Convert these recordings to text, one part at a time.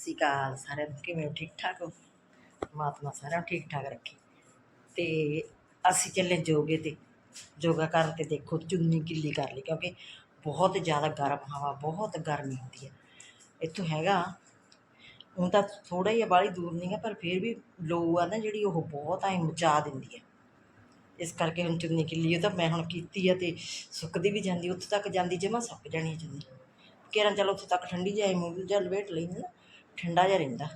ਸਤਿ ਸ਼੍ਰੀ ਅਕਾਲ ਸਾਰਿਆਂ ਨੂੰ ਕਿਵੇਂ ਹੋ ਠੀਕ ਠਾਕ ਹੋ। ਪਰਮਾਤਮਾ ਸਾਰਿਆਂ ਨੂੰ ਠੀਕ ਠਾਕ ਰੱਖੇ। ਤੇ ਅਸੀਂ ਚੱਲੇ ਜੋਗੇ ਤੇ। ਯੋਗਾ ਕਰਨ ਤੇ ਦੇਖੋ, ਚੁੰਨੀ ਗਿੱਲੀ ਕਰ ਲਈ ਕਿਉਂਕਿ ਬਹੁਤ ਜ਼ਿਆਦਾ ਗਰਮ ਹਵਾ, ਬਹੁਤ ਗਰਮੀ ਹੁੰਦੀ ਹੈ। ਇੱਥੋਂ ਹੈਗਾ। ਹੁਣ ਤਾਂ ਥੋੜਾ ਹੀ ਬਾਹਲੀ ਦੂਰ ਨਹੀਂ ਹੈ, ਪਰ ਫਿਰ ਵੀ ਲੋ ਆ ਨਾ ਜਿਹੜੀ ਉਹ ਬਹੁਤ ਐ ਮਚਾ ਦਿੰਦੀ ਹੈ। ਇਸ ਕਰਕੇ ਹੁਣ ਚੁੰਨੀ ਗਿੱਲੀ ਉਹ ਤਾਂ ਮੈਂ ਹੁਣ ਕੀਤੀ ਆ ਤੇ ਸੁੱਕਦੀ ਵੀ ਜਾਂਦੀ, ਉੱਥੇ ਤੱਕ ਜਾਂਦੀ, ਜਮਾ ਸੁੱਕ ਜਾਣੀ ਚੁੰਨੀ। ਕਿਰਨ ਚਲ ਉੱਥੇ ਤੱਕ ਠੰਡੀ ਜਾਏ ਮੂੰਹ ਜਾਂ ਲਵੇਟ ਲਈ ਨਾ। ਠੰਡਾ ਜਿਹਾ ਰਹਿੰਦਾ।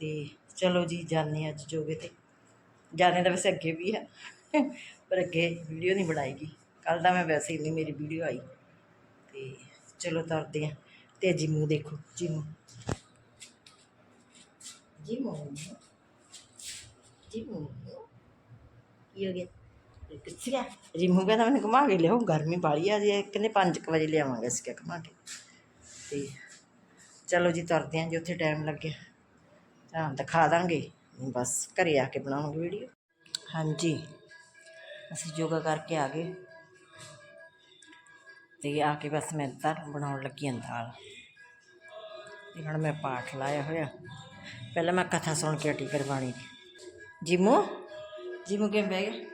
ਤੇ ਚਲੋ ਜੀ, ਜਾਂਦੇ ਹਾਂ ਅੱਜ ਜੋਗੇ ਤੇ। ਜਾਣੇ ਤਾਂ ਵੈਸੇ ਅੱਗੇ ਵੀ ਹੈ ਪਰ ਅੱਗੇ ਵੀਡੀਓ ਨਹੀਂ ਬਣਾਏਗੀ। ਕੱਲ ਦਾ ਮੈਂ ਵੈਸੇ ਹੀ ਨਹੀਂ, ਮੇਰੀ ਵੀਡੀਓ ਆਈ। ਤੇ ਚਲੋ ਤਰਦੇ ਹਾਂ। ਤੇ ਜਿਮੂ ਦੇਖੋ ਜਿਮੂ ਜਿਮੂ ਜਿਮੂ ਕੀ ਹੋ ਗਿਆ? ਕਿੱਥੇ ਗਿਆ? ਜਿਮੂ ਕਹਿੰਦਾ ਮੈਨੂੰ ਘੁਮਾ ਕੇ ਲਿਆਓ, ਗਰਮੀ ਬਾਲੀ ਆ ਜੇ ਕਹਿੰਦੇ 5 ਵਜੇ ਲਿਆਵਾਂਗੇ ਅਸੀਂ ਕਿਹਾ ਘੁਮਾ ਕੇ। ਤੇ ਚਲੋ ਜੀ ਤੁਰਦੇ ਹਾਂ ਜੀ, ਉੱਥੇ ਟਾਈਮ ਲੱਗਿਆ ਤਾਂ ਦਿਖਾ ਦਾਂਗੇ। ਬਸ ਘਰੇ ਆ ਕੇ ਬਣਾਵਾਂਗੇ ਵੀਡੀਓ ਹਾਂਜੀ। ਅਸੀਂ ਯੋਗਾ ਕਰਕੇ ਆ ਗਏ। ਤੇ ਆ ਕੇ ਬਸ ਮੈਂ ਤਾਂ ਬਣਾਉਣ ਲੱਗੀ ਹਾਂ ਦਾਲ। ਤੇ ਹੁਣ ਮੈਂ ਪਾਠ ਲਾਇਆ ਹੋਇਆ। ਪਹਿਲਾਂ ਮੈਂ ਕਥਾ ਸੁਣ ਕੇ ਹਟੀ ਕਰਵਾਣੀ ਜਿਮੋ? ਜਿਮੋ ਕਿਵੇਂ ਬਹਿ ਗਿਆ?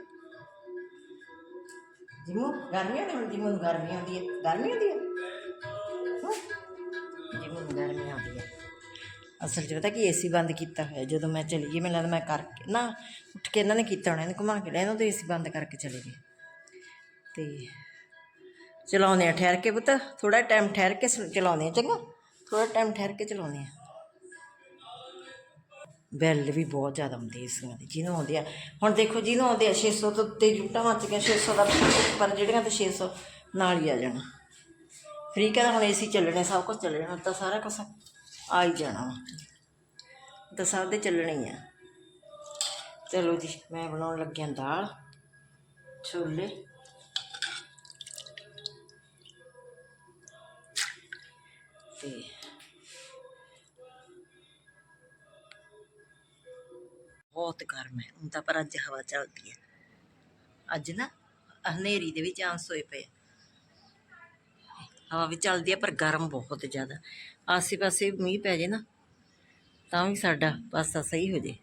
ਜਿਮੋ, ਗਰਮੀ ਆਉਂਦੀ ਹੁਣ, ਜਿਮੂ ਨੂੰ ਗਰਮੀ ਆਉਂਦੀ ਹੈ। ਗਰਮੀ ਆਉਂਦੀ ਹੈ? ਅਸਲ 'ਚ ਪਤਾ ਕੀ ਏਸੀ ਬੰਦ ਕੀਤਾ ਹੋਇਆ, ਜਦੋਂ ਮੈਂ ਚਲੀ ਗਈ, ਮੈਨੂੰ ਲੱਗਦਾ ਮੈਂ ਕਰਕੇ ਨਾ, ਉੱਠ ਕੇ ਇਹਨਾਂ ਨੇ ਕੀਤਾ ਹੋਣਾ, ਇਹਨੂੰ ਘੁਮਾ ਕੇ ਲੈ ਇਹਨੂੰ ਤਾਂ ਏਸੀ ਬੰਦ ਕਰਕੇ ਚਲੇ ਗਏ। ਤੇ ਚਲਾਉਂਦੇ ਆ ਠਹਿਰ ਕੇ ਪੁੱਤ ਥੋੜਾ ਟਾਈਮ ਠਹਿਰ ਕੇ ਚਲਾਉਂਦੇ ਆ, ਚੰਗਾ? ਥੋੜਾ ਟਾਈਮ ਠਹਿਰ ਕੇ ਚਲਾਉਂਦੇ ਆ। ਬਿੱਲ ਵੀ ਬਹੁਤ ਜ਼ਿਆਦਾ ਹੁੰਦੇ ਏਸੀਆਂ ਦੀ, ਜਿਹਨੂੰ ਆਉਂਦੇ ਆ। ਹੁਣ ਦੇਖੋ, ਜਿਹਨੂੰ ਆਉਂਦੇ ਆ 600 ਤੋਂ ਉੱਤੇ ਜੁੱਟਾਂ ਮੱਚ ਗਿਆ 600 ਦਾ ਪਰ ਜਿਹੜੀਆਂ ਤੇ 600 ਨਾਲ ਹੀ ਆ ਜਾਣਾ। ਫ੍ਰੀ ਕਹਿੰਦਾ ਹੁਣ ਏਸੀ ਚੱਲਣੇ, ਸਭ ਕੁਝ ਚੱਲਣਾ ਜਾਣਾ ਤਾਂ ਸਾਰਾ ਕੁਝ ਆ ਹੀ ਜਾਣਾ ਵਾ। ਤਾਂ ਸਭ ਦੇ ਚੱਲਣੀ ਆ। ਚਲੋ ਜੀ, ਮੈਂ ਬਣਾਉਣ ਲੱਗਿਆ ਦਾਲ, ਛੋਲੇ। ਤੇ ਬਹੁਤ ਗਰਮ ਹੈ। ਹੁਣ ਤਾਂ ਪਰ ਅੱਜ ਹਵਾ ਚੱਲਦੀ ਹੈ। ਅੱਜ ਨਾ ਹਨੇਰੀ ਦੇ ਵੀ ਚਾਂਸ ਹੋਏ ਪਏ ਹਵਾ ਵੀ ਚੱਲਦੀ ਆ, ਪਰ ਗਰਮ ਬਹੁਤ ਜ਼ਿਆਦਾ। ਆਸੇ ਪਾਸੇ ਮੀਂਹ ਪੈ ਜੇ ਨਾ, ਤਾਂ ਵੀ ਸਾਡਾ ਪਾਸਾ ਸਹੀ ਹੋ ਜੇ,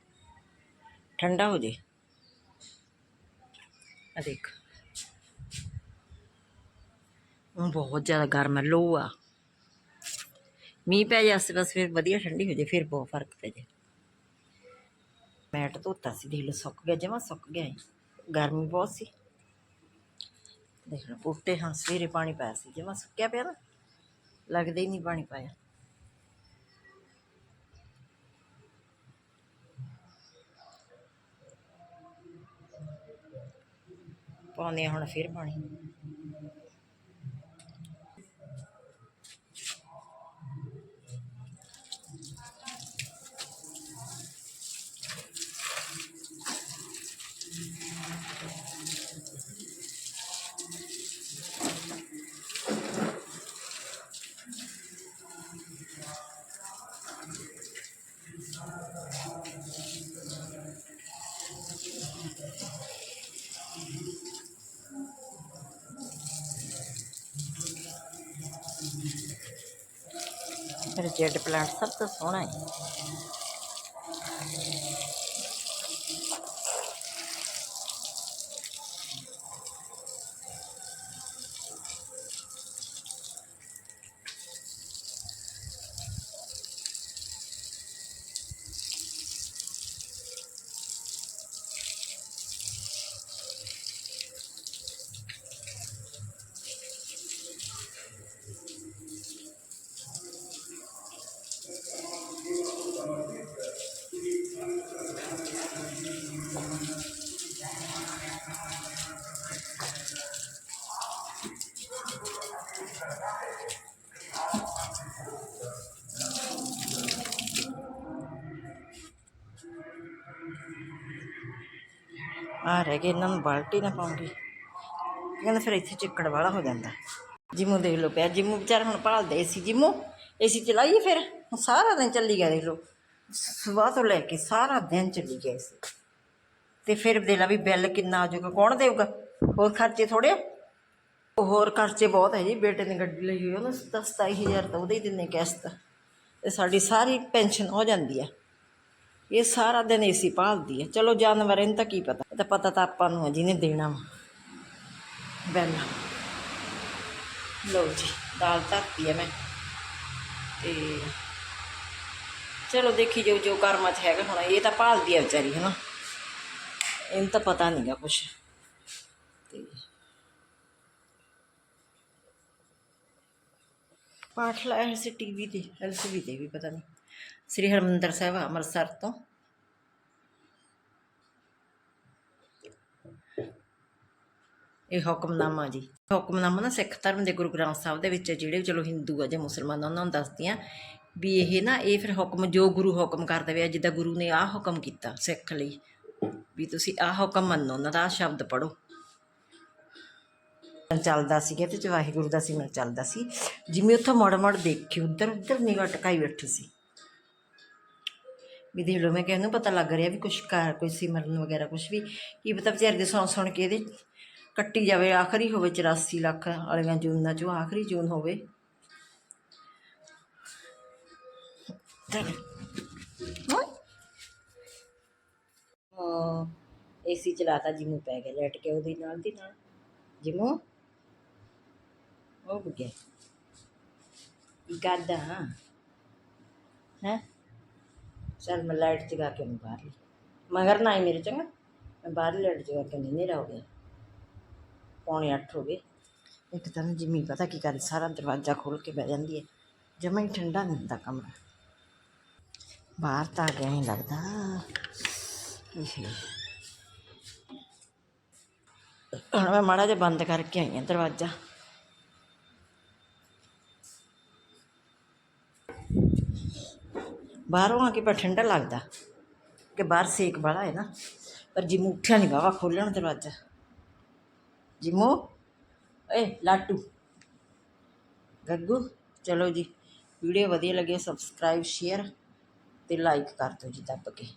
ਠੰਡਾ ਹੋ ਜੇ। ਆ ਦੇਖ। ਹੁਣ ਬਹੁਤ ਜ਼ਿਆਦਾ ਗਰਮ ਹੈ ਲੋ ਆ। ਮੀਂਹ ਪੈ ਜੇ ਆਸੇ ਪਾਸੇ ਫਿਰ ਵਧੀਆ ਠੰਡੀ ਹੋ ਜੇ, ਫਿਰ ਬਹੁਤ ਫ਼ਰਕ ਪੈ ਜੇ। ਮੈਟ ਧੋਤਾ ਸੀ, ਦੇਖ ਲਓ, ਸੁੱਕ ਗਿਆ, ਜਮਾ ਸੁੱਕ ਗਿਆ ਏ। ਗਰਮੀ ਬਹੁਤ ਸੀ। ਦੇਖ ਲਓ, ਬੂਟੇ, ਹਾਂ, ਸਵੇਰੇ ਪਾਣੀ ਪਾਇਆ ਸੀ ਜਮਾ ਸੁੱਕਿਆ ਪਿਆ ਨਾ, ਲੱਗਦਾ ਹੀ ਨਹੀਂ ਪਾਣੀ ਪਾਇਆ। ਪਾਉਂਦੇ ਹਾਂ ਹੁਣ ਫਿਰ ਪਾਣੀ। ਮੇਰਾ ਜੈਡ ਪਲਾਂਟ ਸਭ ਤੋਂ ਸੋਹਣਾ ਹੈ। ਆ ਰਹਿ ਗਏ, ਇਹਨਾਂ ਨੂੰ ਬਾਲਟੀ ਨਾ ਪਾਉਂਗੀ। ਕਹਿੰਦਾ ਫਿਰ ਇੱਥੇ ਚਿੱਕੜ ਵਾਲਾ ਹੋ ਜਾਂਦਾ। ਜਿਮੂ ਦੇਖ ਲਓ ਪਿਆ, ਜਿਮੂ ਵਿਚਾਰ ਹੁਣ ਭਾਲਦੇ ਸੀ ਜਿਮੂ। ਏਸੀ ਚਲਾਈਏ ਫਿਰ, ਹੁਣ ਸਾਰਾ ਦਿਨ ਚੱਲੀ ਗਿਆ ਦੇਖ ਲਓ। ਸਵੇਰ ਤੋਂ ਲੈ ਕੇ ਸਾਰਾ ਦਿਨ ਚੱਲੀ ਗਿਆ ਏਸੀ ਤੇ ਫਿਰ ਦੇ ਲਾ ਵੀ ਬਿੱਲ ਕਿੰਨਾ ਆ ਜਾਊਗਾ, ਕੌਣ ਦੇਊਗਾ? ਹੋਰ ਖਰਚੇ ਥੋੜੇ ਹੋਰ ਖਰਚੇ ਬਹੁਤ ਹੈ ਜੀ, ਬੇਟੇ ਨੇ ਗੱਡੀ ਲਈ ਹੋਈ ਉਹਨੂੰ ਦਸ ਸਤਾਈ ਹਜ਼ਾਰ ਤਾਂ ਉਹਦੇ ਹੀ ਦਿੰਨੇ ਕਿਸ਼ਤ। ਤੇ ਸਾਡੀ ਸਾਰੀ ਪੈਨਸ਼ਨ ਹੋ ਜਾਂਦੀ ਹੈ ਇਹ ਸਾਰਾ ਦਿਨ ਏਸੀ ਭਾਲਦੀ ਹੈ ਚਲੋ ਜਾਨਵਰ, ਇਹਨੂੰ ਤਾਂ ਕੀ ਪਤਾ? ਇਹ ਤਾਂ ਪਤਾ ਤਾਂ ਆਪਾਂ ਨੂੰ ਹੈ ਜਿਹਨੇ ਦੇਣਾ ਵਾ। ਬੈਲਾ। ਲਓ ਜੀ, ਦਾਲ ਧਰਤੀ ਹੈ ਮੈਂ। ਤੇ ਚਲੋ ਦੇਖੀ ਜੋ ਜੋ ਕਰਮਾ 'ਚ ਹੈਗਾ ਹੁਣ। ਇਹ ਤਾਂ ਭਾਲਦੀ ਹੈ ਵਿਚਾਰੀ ਹੈ ਇਹਨੂੰ ਤਾਂ ਪਤਾ ਨਹੀਂਗਾ ਕੁਛ। ਤੇ ਪਾਠ ਲਾਇਆ ਸੀ ਟੀਵੀ ਤੇ ਐਲਸੀਡੀ ਤੇ ਵੀ, ਪਤਾ ਨਹੀਂ ਸ੍ਰੀ ਹਰਮੰਦਰ ਸਾਹਿਬ ਅੰਮ੍ਰਿਤਸਰ ਤੋਂ ਇਹ ਹੁਕਮਨਾਮਾ ਜੀ ਹੁਕਮਨਾਮਾ ਨਾ ਸਿੱਖ ਧਰਮ ਦੇ ਗੁਰੂ ਗ੍ਰੰਥ ਸਾਹਿਬ ਦੇ ਵਿੱਚ ਜਿਹੜੇ ਚਲੋ ਹਿੰਦੂ ਆ ਜਾਂ ਮੁਸਲਮਾਨ ਆ, ਉਹਨਾਂ ਨੂੰ ਦੱਸਦੀਆਂ ਵੀ ਇਹ ਨਾ ਇਹ ਫਿਰ ਹੁਕਮ ਜੋ ਗੁਰੂ ਹੁਕਮ ਕਰ ਦੇਵੇ ਜਿੱਦਾਂ ਗੁਰੂ ਨੇ ਆਹ ਹੁਕਮ ਕੀਤਾ ਸਿੱਖ ਲਈ ਵੀ ਤੁਸੀਂ ਆਹ ਹੁਕਮ ਮੰਨੋ ਉਹਨਾਂ ਦਾ ਆਹ ਸ਼ਬਦ ਪੜੋ ਚੱਲਦਾ ਸੀਗਾ ਤੇ ਵਾਹਿਗੁਰੂ ਦਾ ਸਿਮਰਨ ਚੱਲਦਾ ਸੀ ਜਿਵੇਂ ਉੱਥੋਂ ਮੜ ਮੜ ਦੇਖੀ ਉੱਧਰ ਉੱਧਰ ਨਿਗਾਹ ਟਕਾਈ ਬੈਠੀ ਸੀ ਵੀ ਦੇਖ ਲਓ, ਮੈਂ ਕਹਿੰਦਾ ਪਤਾ ਲੱਗ ਰਿਹਾ ਵੀ ਕੁਛ ਕਰ ਕੋਈ ਸਿਮਰਨ ਵਗੈਰਾ, ਕੁਛ ਵੀ। ਕੀ ਪਤਾ ਵਿਚਾਰੇ ਦੇ ਸੁਣ ਸੁਣ ਕੇ ਇਹਦੇ ਕੱਟੀ ਜਾਵੇ, ਆਖਰੀ ਹੋਵੇ 84 ਲੱਖ ਵਾਲੀਆਂ ਜੂਨਾਂ ਚੋਂ ਆਖਰੀ ਜੂਨ ਹੋਵੇ। ਹਾਂ ਏਸੀ ਚਲਾਤਾ ਜਿਮੂ ਪੈ ਗਿਆ ਲੈਟ ਕੇ ਉਹਦੇ ਨਾਲ ਦੀ ਨਾਲ। ਜਿਮੂ, ਉਹ ਗਿਆ। ਕੀ ਕਰਦਾ? ਹੈ? ਚਲ ਮੈਂ ਲਾਈਟ ਜਗਾ ਕੇ ਮੈਂ ਬਾਹਰ ਲਈ ਮਗਰ ਨਾ ਆਈ ਮੇਰੇ ਚੰਗਾ, ਮੈਂ ਬਾਹਰ ਲਾਈਟ ਜਗਾ ਕੇ ਨਹੀਂ ਨੇਰਾ ਹੋ ਗਿਆ। ਪੌਣੇ 8 ਹੋ ਗਏ। ਇੱਕ ਤਾਂ ਜਿਮੀ ਪਤਾ ਕੀ ਕਰ ਸਾਰਾ ਦਰਵਾਜ਼ਾ ਖੋਲ੍ਹ ਕੇ ਬਹਿ ਜਾਂਦੀ ਹੈ। ਜਮਾ ਹੀ ਠੰਡਾ ਨਹੀਂ ਹੁੰਦਾ ਕਮਰਾ। ਬਾਹਰ ਤਾਂ ਆ ਗਿਆ ਨਹੀਂ ਲੱਗਦਾ। ਹੁਣ ਮੈਂ ਮਾੜਾ ਜਿਹਾ ਬੰਦ ਕਰਕੇ ਆਈ ਹਾਂ ਦਰਵਾਜ਼ਾ। ਬਾਹਰੋਂ ਆ ਕੇ ਪਰ ਠੰਡਾ ਲੱਗਦਾ ਕਿ ਬਾਹਰ ਸੇਕ ਵਾਲਾ ਹੈ ਨਾ। ਪਰ ਜਿਮੂ ਉੱਠਿਆ ਨਹੀਂ ਬਾਵਾ ਖੋਲਣ ਦਰਵਾਜ਼ਾ। ਜਿਮੂ ਏ ਲਾਟੂ। ਗੱਗੂ, ਚਲੋ ਜੀ, ਵੀਡੀਓ ਵਧੀਆ ਲੱਗੇ ਸਬਸਕ੍ਰਾਈਬ ਸ਼ੇਅਰ ਤੇ ਲਾਈਕ ਕਰ ਦਿਓ ਜੀ, ਦੱਬ ਕੇ।